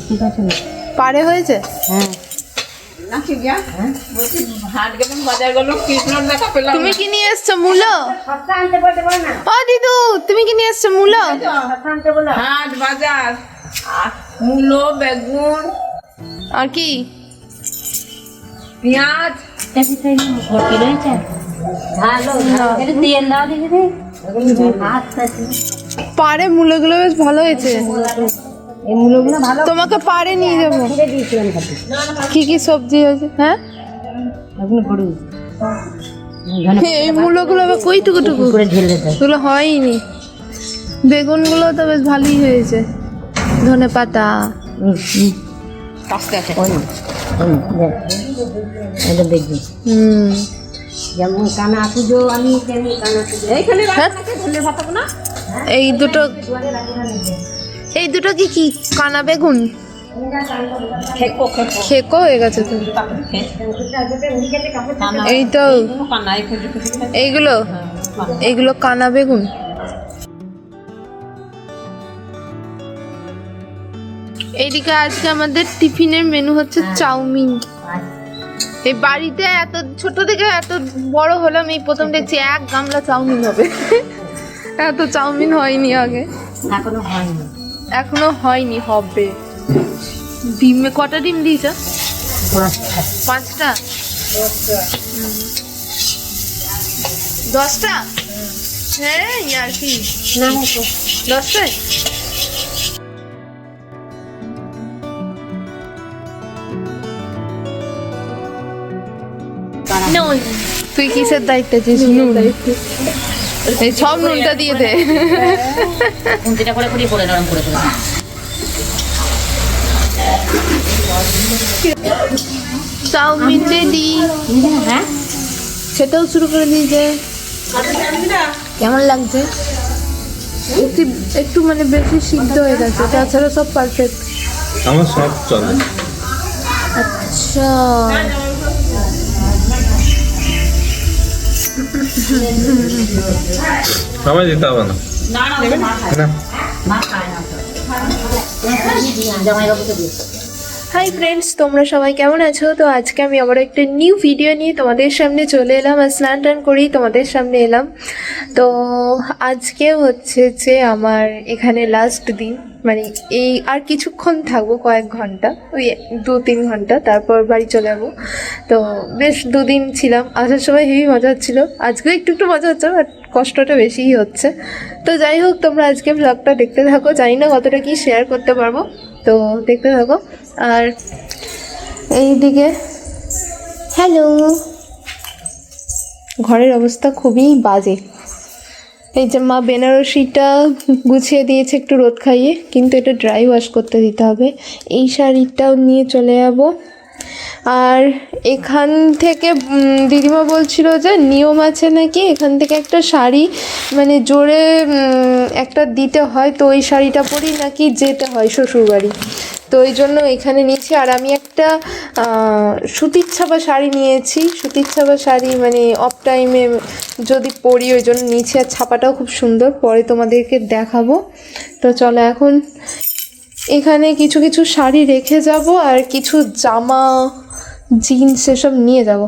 ঠিক আছে পারে হয়েছে? হ্যাঁ। তুমি কি নিয়ে এসছো মূলো? ও দিদু তুমি কি নিয়ে এসছো মূলো? হাট বাজার মূলো বেগুন আর কি? পেঁয়াজ। পারে মূলোগুলো বেশ ভালো হয়েছে। তোমাকে পারে নিয়ে যাব। ছিঁড়ে কি কি সবজি হয়েছে হ্যাঁ? এই মূলোগুলো আবার কই টুকু টুকু? এগুলো হয়নি। বেগুনগুলো তো বেশ ভালোই হয়েছে। ধনে পাতা। হুম। যেমন কানা পুজো আমি তেমনি কানা পুজো এইখানে হ্যাঁ? এই দুটো এই দুটো কি কি? কানা বেগুন? খেকো হয়ে গেছে তো। এই তো। এইগুলো? এইগুলো কানা বেগুন। এইদিকে আজকে আমাদের টিফিনের মেনু হচ্ছে চাউমিন। এই বাড়িতে এত ছোট থেকে এত বড় হলাম এই প্রথম দেখছি এক গামলা চাউমিন হবে। এত চাউমিন হয়নি আগে। এখনও হয়নি। এখনও হয়নি হবে। ডিমে কটা ডিম দিয়েছ? পাঁচটা। দশটা? হ্যাঁ ইয়ার কি। দশটায় তুই কিসের দায়িত্ব? আছিস নুন এই সব নুনটা দিয়ে দে। করে করে নরম করে করে চাউমিন রেডি হ্যাঁ? সেটাও শুরু করে দিয়েছে কেমন লাগছে? একটু একটু মানে বেশি সিদ্ধ হয়ে গেছে তাছাড়া সব পারফেক্ট আমার সব চলে। আচ্ছা। সবাই দিতে হবে না হাই ফ্রেন্ডস তোমরা সবাই কেমন আছো? তো আজকে আমি আবার একটা নিউ ভিডিও নিয়ে তোমাদের সামনে চলে এলাম আর স্নান টান করেই তোমাদের সামনে এলাম। তো আজকে হচ্ছে যে আমার এখানে লাস্ট দিন। মানে এই আর কিছুক্ষণ থাকব কয়েক ঘণ্টা, ওই দু তিন ঘণ্টা, তারপর বাড়ি চলে যাব। তো বেশ দুদিন ছিলাম, আসার সময় হেভি মজা হচ্ছিল। আজকেও একটু একটু মজা হচ্ছে, বাট কষ্টটা বেশিই হচ্ছে। তো যাই হোক, তোমরা আজকে ব্লগটা দেখতে থাকো। জানি না কতটা কি শেয়ার করতে পারব, তো দেখতে থাকো। আর এইদিকে হ্যালো ঘরের অবস্থা খুবই বাজে। এই যে মা বেনারসিটা গুছিয়ে দিয়েছে একটু রোদ খাইয়ে, কিন্তু এটা ড্রাই ওয়াশ করতে দিতে হবে। এই শাড়িটাও নিয়ে চলে যাব। আর এখান থেকে দিদিমা বলছিল যে নিয়ম আছে নাকি? এখান থেকে একটা শাড়ি মানে জোরে একটা দিতে হয়। তো ওই শাড়িটা পরেই নাকি যেতে হয় শ্বশুরবাড়ি। তো ওই জন্য এখানে নিয়েছি। আর আমি একটা সুতির ছাপা শাড়ি নিয়েছি। সুতির ছাপা শাড়ি মানে অফ টাইমে যদি পরি, ওই জন্য নিচে আর ছাপাটাও খুব সুন্দর। পরে তোমাদেরকে দেখাবো। তো চলো এখন এখানে কিছু কিছু শাড়ি রেখে যাব আর কিছু জামা, জিন্স এসব নিয়ে যাব।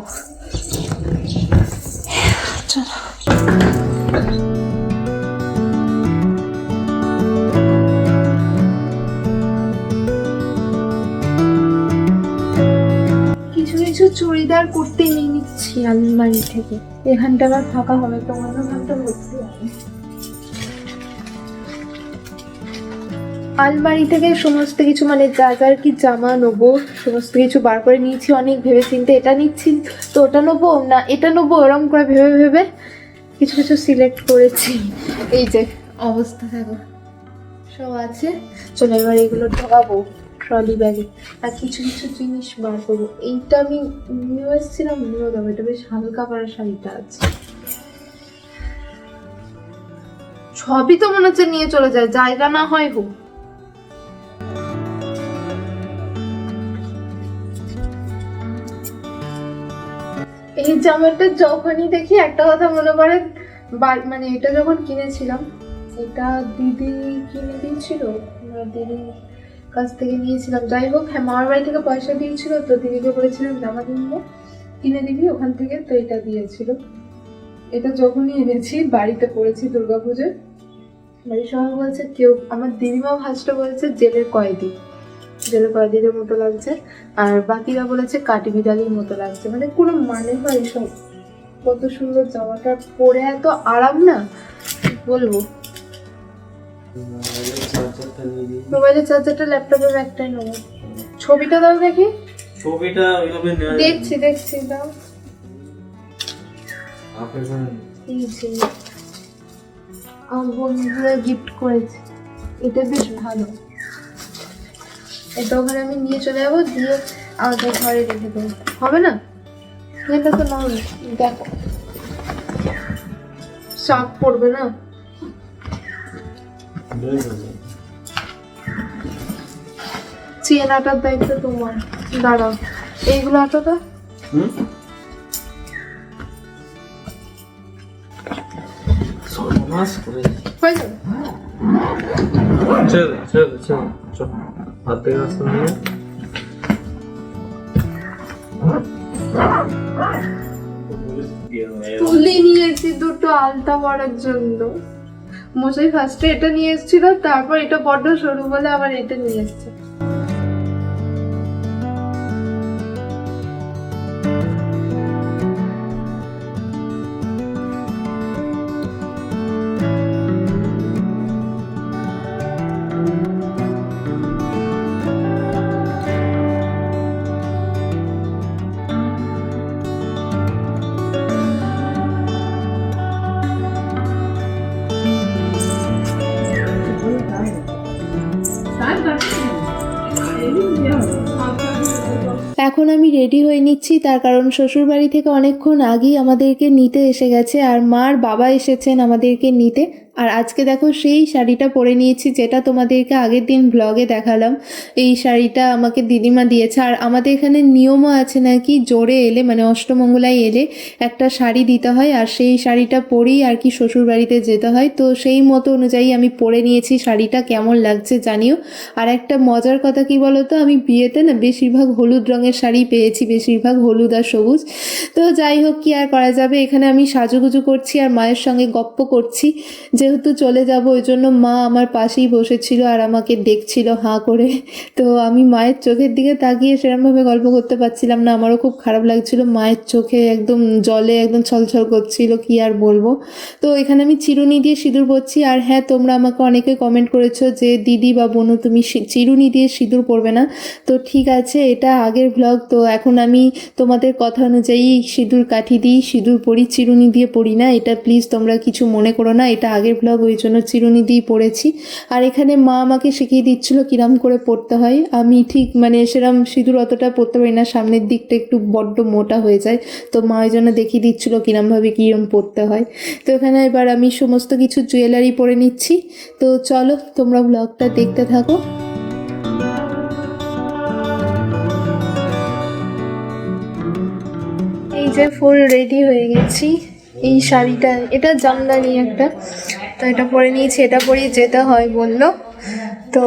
চুড়িদার কুর্তি নিয়ে নিচ্ছি আলমারি থেকে। এখানটা আবার ফাঁকা হবে তোমার ওখানটা ভর্তি হবে। আলমারি থেকে সমস্ত কিছু মানে যা যার কি জামা নেব, সমস্ত কিছু বার করে নিয়েছি, অনেক ভেবে চিন্তে এটা নিচ্ছি, তো ওটা নেব? না, এটা নেব, ওরম করে ভেবে ভেবে কিছু কিছু সিলেক্ট করেছি। এই যে, অবস্থা দেখো। সব আছে, চলো এবার এগুলো ঢোকাবো। ট্রলি ব্যাগে আর কিছু কিছু জিনিস বার করব এইটা আমি নিয়ে এসেছিলাম নিয়েও দেবো। এটা বেশ হালকা পাড়া শাড়িটা আছে। সবই তো মনে হচ্ছে নিয়ে চলে যায়। জায়গা না হয় হোক। এই জামাটা যখনই দেখি, একটা কথা মনে পড়ে মানে এটা যখন কিনেছিলাম, এটা দিদি কিনে দিয়েছিল? দিদির কাছ থেকে নিয়েছিলাম। যাই হোক হ্যাঁ মামার বাড়ি থেকে পয়সা দিয়েছিল, তো দিদিকে বলেছিলাম, জামা কিনবো, কিনে দিবি, ওখান থেকে তো এটা দিয়েছিল। এটা যখনই এনেছি, বাড়িতে পড়েছি দুর্গা দুর্গাপুজোয়। বাড়ির সবাই বলছে, কেউ আমার দিদিমা ফার্স্টে বলেছে, জেলের কয়েদি। জেলের কয়েদিদের মতো লাগছে। আর বাকিরা বলেছে, কাঠবিড়ালির মতো লাগছে। মানে কোনো মানে হয় সব কত সুন্দর জামাটা পরে এত আরাম না? কি বলব মোবাইলের চার্জারটা ল্যাপটপের একটাই নেব। ছবিটা দাও দেখি। ছবিটা ওইভাবে নেওয়া দেখছি দেখছি দাও। এই যে আমার বন্ধুরা গিফট করেছে। এটা বেশ ভালো। এটা ওখানে আমি নিয়ে চলে যাব দিয়ে আমাদের ঘরে রেখে দেবো। হবে না? এটা তো নাও দেখো। চাপ পড়বে না? চেন আটার দায়িত্ব তোমার। দাঁড়াও এইগুলো আটাটা হুম? সর্বনাশ করে হয়ে যাবে চল চল চল চল। হাত থেকে নিয়ে তুলে নিয়ে এসেছি দুটো আলতা পরার জন্য। মশাই ফার্স্টে এটা নিয়ে এসেছিল তারপর এটা বড্ড সরু বলে আবার এটা নিয়ে এসছে। এখন আমি রেডি হয়ে নিচ্ছি। তার কারণ শ্বশুর বাড়ি থেকে অনেকক্ষণ আগেই আমাদেরকে নিতে এসে গেছে। আর মার বাবা এসেছেন আমাদেরকে নিতে। আর আজকে দেখো সেই শাড়িটা পরে নিয়েছি যেটা তোমাদেরকে আগের দিন ব্লগে দেখালাম। এই শাড়িটা আমাকে দিদিমা দিয়েছে। আর আমাদের এখানে নিয়মও আছে নাকি জোরে এলে মানে অষ্টমঙ্গলায় এলে একটা শাড়ি দিতে হয় আর সেই শাড়িটা পরেই আর কি শ্বশুর বাড়িতে যেতে হয়। তো সেই মতো অনুযায়ী আমি পরে নিয়েছি শাড়িটা, কেমন লাগছে জানিও। আর একটা মজার কথা কি বলতো, আমি বিয়েতে না বেশিরভাগ হলুদ রঙের শাড়ি পেয়েছি, বেশিরভাগ হলুদ আর সবুজ। তো যাই হোক, কি আর করা যাবে? এখানে আমি সাজুগুজু করছি আর মায়ের সঙ্গে গপ্প করছি যেহেতু চলে যাব ওই জন্য মা আমার পাশেই বসেছিল আর আমাকে দেখছিল হাঁ করে। তো আমি মায়ের চোখের দিকে তাকিয়ে সেরকমভাবে গল্প করতে পারছিলাম না। আমারও খুব খারাপ লাগছিল। মায়ের চোখে একদম জলে একদম ছলছল করছিল, কি আর বলব? তো এখানে আমি চিরুনি দিয়ে সিঁদুর পরছি। আর হ্যাঁ তোমরা আমাকে অনেকে কমেন্ট করেছ যে, দিদি বা বোনু, তুমি চিরুনি দিয়ে সিঁদুর পরবে না? তো ঠিক আছে, এটা আগের ব্লগ তো এখন আমি তোমাদের কথা অনুযায়ী সিঁদুর কাঠি দিই, সিঁদুর পরি, চিরুনি দিয়ে পড়ি না। এটা প্লিজ তোমরা কিছু মনে করো না। এটা আগের ব্লগ ওই জন্য চিরুনি দিয়েই পড়েছি। আর এখানে মা আমাকে শিখিয়ে দিচ্ছিল কিরাম করে পড়তে হয়। আমি ঠিক মানে সেরম সিঁদুর অতটা পড়তে পারি না, সামনের দিকটা একটু বড্ড মোটা হয়ে যায়। তো মা ওই জন্য দেখিয়ে দিচ্ছিল কিরমভাবে কীরম পড়তে হয়। তো এখানে এবার আমি সমস্ত কিছু জুয়েলারি পরে নিচ্ছি। তো চলো, তোমরা ব্লগটা দেখতে থাকো। এই যে ফুল রেডি হয়ে গেছি। এই শাড়িটা, এটা জামদানি একটা। তো এটা পরে নিয়েছি, এটা পরেই যেতে হয় বলল। তো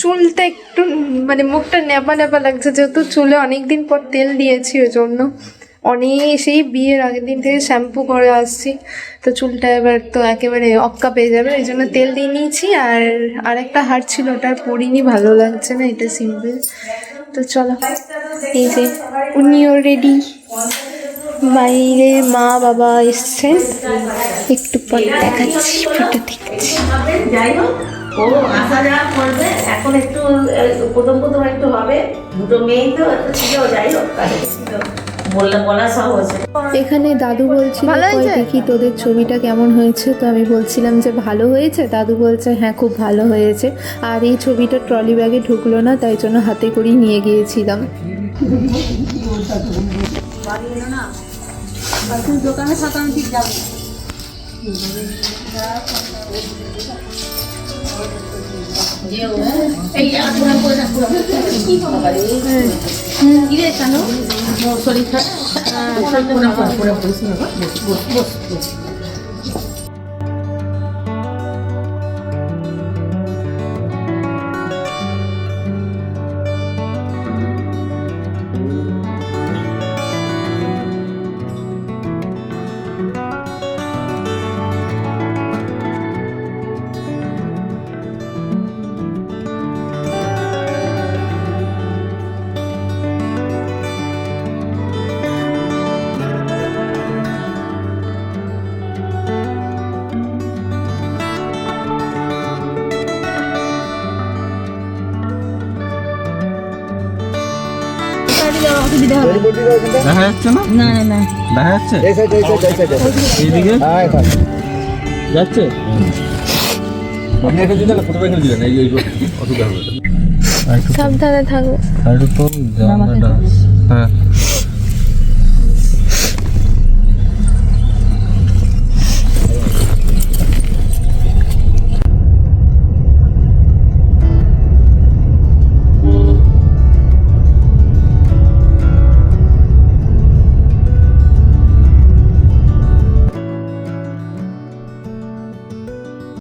চুলটা একটু মানে মুখটা নেপা নেপা লাগছে, যেহেতু চুলে অনেক দিন পর তেল দিয়েছি ওই জন্য অনেক সেই বিয়ের আগের দিন থেকে শ্যাম্পু করে আসছি। তো চুলটা এবার তো একেবারে অক্কা পেয়ে যাবে এই জন্য তেল দিয়ে নিয়েছি। আর আরেকটা হার ছিল, ওটা পরিনি, ভালো লাগছে না, এটা সিম্পল তো চলো, এই যে, উনিও রেডি বাইরে মা বাবা এসছেন। একটু পর দেখাচ্ছি ফটো দেখছি। ও আসা যাওয়া করবে। এখন একটু প্রথম প্রথম একটু হবে। দুটো মেয়েই তো ছিল যাই হোক কাজে বলা সব এখানে দাদু বলছিল "কই দেখি তোদের ছবিটা কেমন হয়েছে? তো আমি বলছিলাম যে ভালো হয়েছে? দাদু বলছে হ্যাঁ খুব ভালো হয়েছে। আর এই ছবিটা ট্রলি ব্যাগে ঢুকলো না তাই জন্য হাতে করেই নিয়ে গিয়েছিলাম। দোকানে সাতান্ন ঠিক যাব। কানো শরীর খারাপ বস দেখা যাচ্ছে না? না না না দেখা যাচ্ছে এইদিকে? যাচ্ছে? আপনি এখানে দিলেন প্রথমে এখানে দিলেন এই এই অসুবিধা হবে। সাবধানে থাকো। আর একটু তো জামাটা হ্যাঁ।